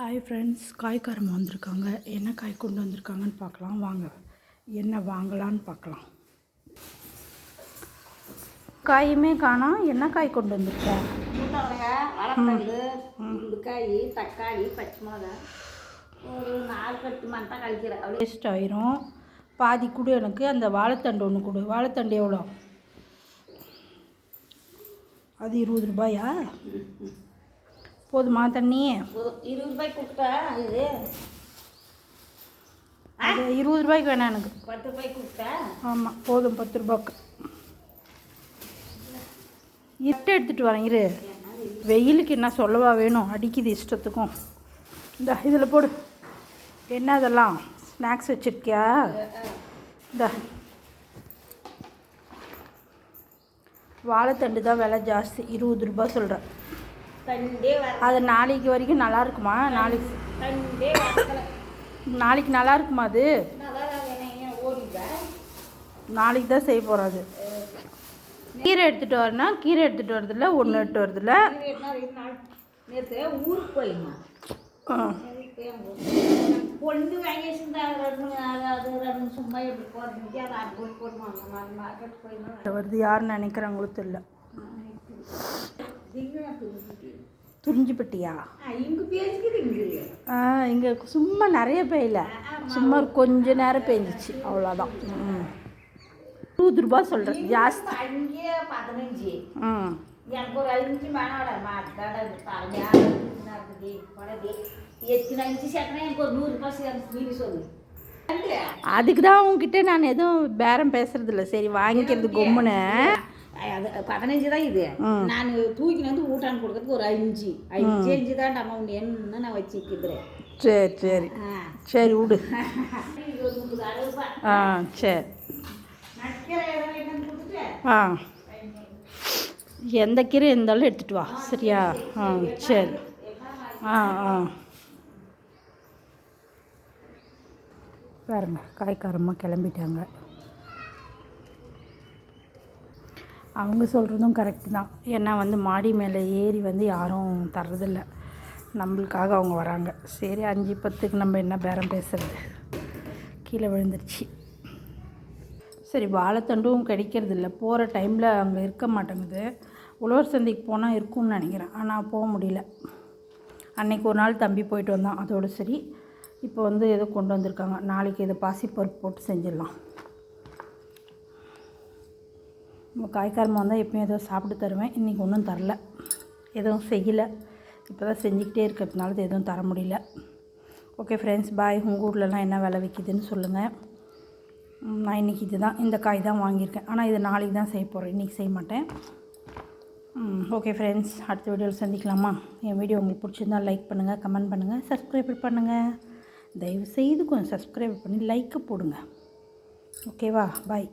Hi friends காய்காரம்மா வந்திருக்காங்க. என்ன காய் கொண்டு வந்திருக்காங்கன்னு பார்க்கலாம். வாங்க. என்ன வாங்கலான்னு பார்க்கலாம். காயுமே காணோம் என்ன காய் கொண்டு வந்திருக்க? முருங்காய் தக்காளி பச்சை மிளகா ஒரு நாலு கட்டு கழிக்கிறேன். வேஸ்ட் ஆயிரும். பாதி கொடு எனக்கு. அந்த வாழைத்தண்டு ஒன்று கொடு. வாழைத்தண்டு எவ்வளோ அது இருபது ரூபாயா? போதுமா தண்ணி? இருபது ரூபாய் கொடுத்தா இது? அது இருபது ரூபாய்க்கு வேணாம் எனக்கு. பத்து ரூபாய் கொடுத்தா ஆமாம் போதும் பத்து ரூபாய்க்கு. இட்டு எடுத்துகிட்டு வரேன் இரு. வெயிலுக்கு என்ன சொல்லவா வேணும்? அடிக்குது இஷ்டத்துக்கும். இந்த இதில் போடு. என்ன இதெல்லாம் ஸ்நாக்ஸ் வச்சுருக்கியா? இந்த. வாழைத்தண்டு தான் விலை ஜாஸ்தி. இருபது ரூபாய் சொல்கிறேன் அது நாளைக்கு வரைக்கும் நல்லா இருக்குமா நாளைக்கு நாளைக்கு நல்லா இருக்குமா அது நாளைக்கு தான் செய்ய போகிறோம் அது கீரை எடுத்துகிட்டு வரேன்னா கீரை எடுத்துகிட்டு வரதில்ல ஒன்று எடுத்து வரதில்ல. ஊருக்கு போயிருந்தேன் ஆ. பொண்ணு வாங்கி வச்சிருந்தா ரெண்டு அது அது ரெண்டு சும்மா எப்படி போடுறதுக்கு அதை அது போய் போடுவாங்க நான் மார்க்கெட் போயிருந்தேன் இது வருது யாருன்னு நினைக்கிறாங்களோ தெரியல. துறிஞ்சிப்பட்டியா ஆ இங்கே சும்மா நிறைய பெய்யல சும்மா கொஞ்ச நேரம் பெஞ்சிச்சு அவ்வளோதான் ம். இருபது ரூபா சொல்கிறேன் ஜாஸ்தி. பதினஞ்சு. ம். அதுக்கு தான் உங்ககிட்ட நான் எதுவும் பேரம் பேசுறதில்ல. சரி வாங்கிக்கிறது கொம்முன்னு. அது பதினஞ்சு தான் இது. நான் தூக்கின வந்து ஊட்டான் கொடுக்கறதுக்கு ஒரு அஞ்சு. அஞ்சு அஞ்சு தான் அமௌண்ட் என்ன நான் வச்சுக்கிறேன் சரி சரி. சரி விடு. ஆ சரி. ஆ. எந்த கீரை இருந்தாலும் எடுத்துகிட்டு வா. சரியா? ஆ சரி. ஆ ஆ. பாருங்க காய்க்காரமாக கிளம்பிட்டாங்க. அவங்க சொல்கிறதும் கரெக்டு தான். ஏன்னா வந்து மாடி மேலே ஏறி வந்து யாரும் தர்றதில்ல. நம்மளுக்காக அவங்க வராங்க. சரி அஞ்சு பத்துக்கு நம்ம என்ன பேரம் பேசுறது? கீழே விழுந்துருச்சு. சரி வாழைத்தண்டும் கிடைக்கிறது இல்லை போகிற டைமில் அங்கே இருக்க மாட்டேங்குது. உழவர் சந்தைக்கு போனால் இருக்கும்னு நினைக்கிறேன். ஆனால் போக முடியல. அன்றைக்கி ஒரு நாள் தம்பி போயிட்டு வந்தான். அதோடு சரி இப்போ வந்து ஏதோ கொண்டு வந்திருக்காங்க. நாளைக்கு இதை பாசிப்பருப்பு போட்டு செஞ்சிடலாம் நம்ம காய்காரமாக வந்தால் எப்பயும் ஏதோ சாப்பிட்டு தருவேன். இன்றைக்கி ஒன்றும் தரல. எதுவும் செய்யலை. இப்போ தான் செஞ்சுக்கிட்டே இருக்கிறதுனால இது எதுவும் தர முடியல. ஓகே ஃப்ரெண்ட்ஸ் பாய் உங்கள் ஊர்லலாம் என்ன விலை விற்கிதுன்னு சொல்லுங்கள் நான் இன்றைக்கி இது தான் இந்த காய் தான் வாங்கியிருக்கேன். ஆனால் இது நாளைக்கு தான் செய்ய போகிறேன் இன்றைக்கி செய்ய மாட்டேன். ஓகே ஃப்ரெண்ட்ஸ் அடுத்த வீடியோவில் சந்திக்கலாமா? என் வீடியோ உங்களுக்கு பிடிச்சிருந்தா லைக் பண்ணுங்கள் கமெண்ட் பண்ணுங்கள் சப்ஸ்கிரைப் பண்ணுங்கள் தயவு செய்து கொஞ்சம் சப்ஸ்கிரைப் பண்ணி லைக்கை போடுங்க. ஓகேவா பாய்